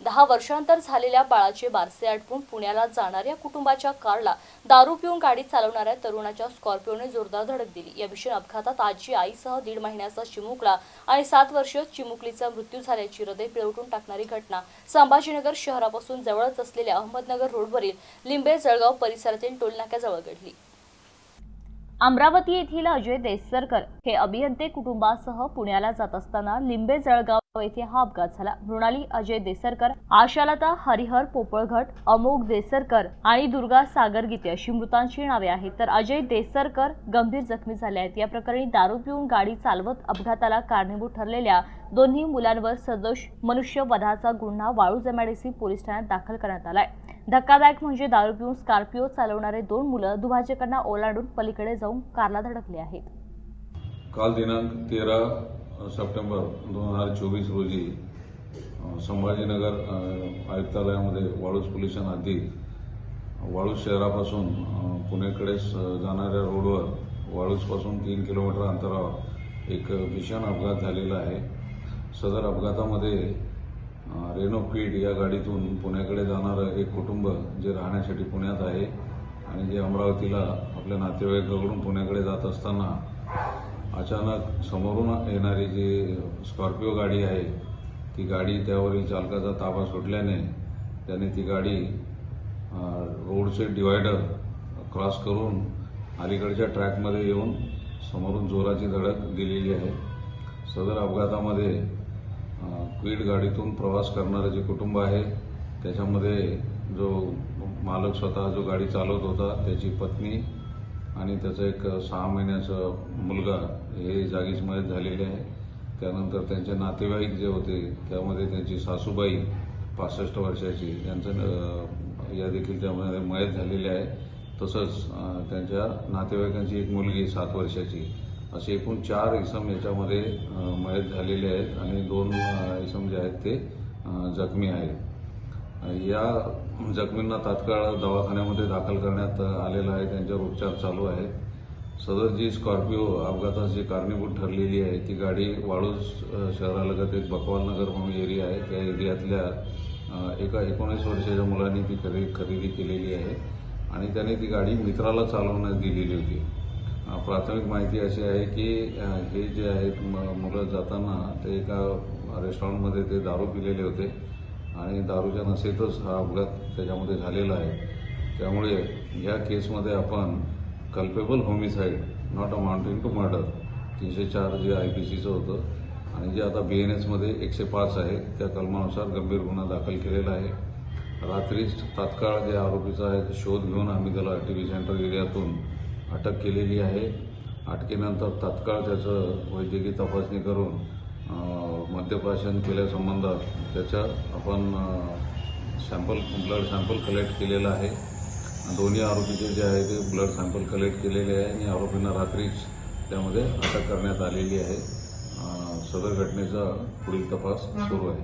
दहा वर्षांतर झालेल्या बाळाचे बारसे आटपून पुण्याला जाणाऱ्या कुटुंबाच्या कारला दारू पिऊन गाडी चालवणाऱ्या तरुणाच्या स्कॉर्पिओने जोरदार धडक दिली. या भीषण अपघातात आजी आईसह दीड महिन्याचा चिमुकला आणि सात वर्षीय चिमुकलीचा मृत्यू झाल्याची हृदय पिळवटून टाकणारी घटना संभाजीनगर शहरापासून जवळच असलेल्या अहमदनगर रोडवरील लिंबे जळगाव परिसरातील टोलनाक्याजवळ घडली. अमरावती येथील अजय देसरकर हे अभियंते कुटुंबासह पुण्याला जात असताना लिंबे जळगाव येथे हा अपघात झाला. मृणाली अजय देसरकर आशालता हरिहर पोपळघट अमोघ देसरकर आणि दुर्गा सागर गीते अशी मृतांची नावे आहेत. तर अजय देसरकर गंभीर जखमी झाले आहेत. या प्रकरणी दारू पिऊन गाडी चालवत अपघाताला कारणीभूत ठरलेल्या दोन्ही मुलांवर सदोष मनुष्यवधाचा गुन्हा वाळू एमआयडीसी पोलीस ठाण्यात दाखल करण्यात आलाय. धक्कादायक म्हणजे दारू पिऊन स्कॉर्पिओ चालवणारे दोन मुलं दुभाजकांना ओलांडून पलीकडे जाऊन कारला धडकले आहेत. काल दिनांक तेरा सप्टेंबर दोन हजार चोवीस रोजी संभाजीनगर आयुक्तालयामध्ये वाळूज पोलीस स्टेशन वाळूज शहरापासून पुणेकडे स- जाणाऱ्या रोडवर वाळूजपासून तीन किलोमीटर अंतरावर एक भीषण अपघात झालेला आहे. सदर अपघातामध्ये रेनो क्विड या गाडीतून पुण्याकडे जाणारं एक कुटुंब जे राहण्यासाठी पुण्यात आहे आणि जे अमरावतीला आपल्या नातेवाईकाकडून पुण्याकडे जात असताना अचानक समोरून येणारी जी स्कॉर्पिओ गाडी आहे ती गाडी त्यावरील चालकाचा ताबा सुटल्याने त्याने ती गाडी रोडचे डिवायडर क्रॉस करून अलीकडच्या ट्रॅकमध्ये येऊन समोरून जोराची धडक दिलेली आहे. सदर अपघातामध्ये क्वीड गाडीतून प्रवास करणारं जे कुटुंब आहे त्याच्यामध्ये जो मालक स्वतः जो गाडी चालवत होता त्याची पत्नी आणि त्याचा एक सहा महिन्याचा मुलगा हे जागीच मयत झालेले आहे. त्यानंतर त्यांचे नातेवाईक जे होते त्यामध्ये त्यांची सासूबाई पासष्ट वर्षाची यांचं या देखील त्यामध्ये मयत झालेले आहे. तसंच त्यांच्या नातेवाईकांची एक मुलगी सात वर्षाची. असे एकूण चार इसम याच्यामध्ये मयत झालेले आहेत आणि दोन इसम जे आहेत ते जखमी आहेत. या जखमींना तात्काळ दवाखान्यामध्ये दाखल करण्यात आलेलं आहे. त्यांच्यावर उपचार चालू आहेत. सदर जी स्कॉर्पिओ अपघाताची जी कारणीभूत ठरलेली आहे ती गाडी वाळूज शहरालगत एक बकवाल नगर म्हणून एरिया आहे. त्या एरियातल्या एका एकोणीस वर्षाच्या मुलांनी ती खरे खरेदी केलेली आहे आणि त्याने ती गाडी मित्राला चालवण्यात दिलेली होती. प्राथमिक माहिती अशी आहे की हे जे आहेत मुलं जाताना ते एका रेस्टॉरंटमध्ये ते दारू पिलेले होते. आणि दारूच्या नशेतच हा अपघात त्याच्यामध्ये झालेला आहे. त्यामुळे या केसमध्ये आपण culpable homicide not amounting to murder तीनशे चार जे आय पी सीचं होतं आणि जे आता बी एन एसमध्ये एकशे पाच आहे त्या कलमानुसार गंभीर गुन्हा दाखल केलेला आहे. रात्रीच तात्काळ जे आरोपीचा आहे शोध घेऊन आम्ही त्याला आर टी व्ही सेंटर एरियातून अटक केलेली आहे. अटकेनंतर तात्काळ त्याचं वैद्यकीय तपासणी करून मद्यप्राशन केल्यासंबंधात त्याच्या आपण सॅम्पल ब्लड सॅम्पल कलेक्ट केलेलं आहे. दोन्ही आरोपीचे जे आहे ते ब्लड सॅम्पल कलेक्ट केलेले आहे आणि आरोपींना रात्रीच त्यामध्ये अटक करण्यात आलेली आहे. सदर घटनेचा पुढील तपास सुरू आहे.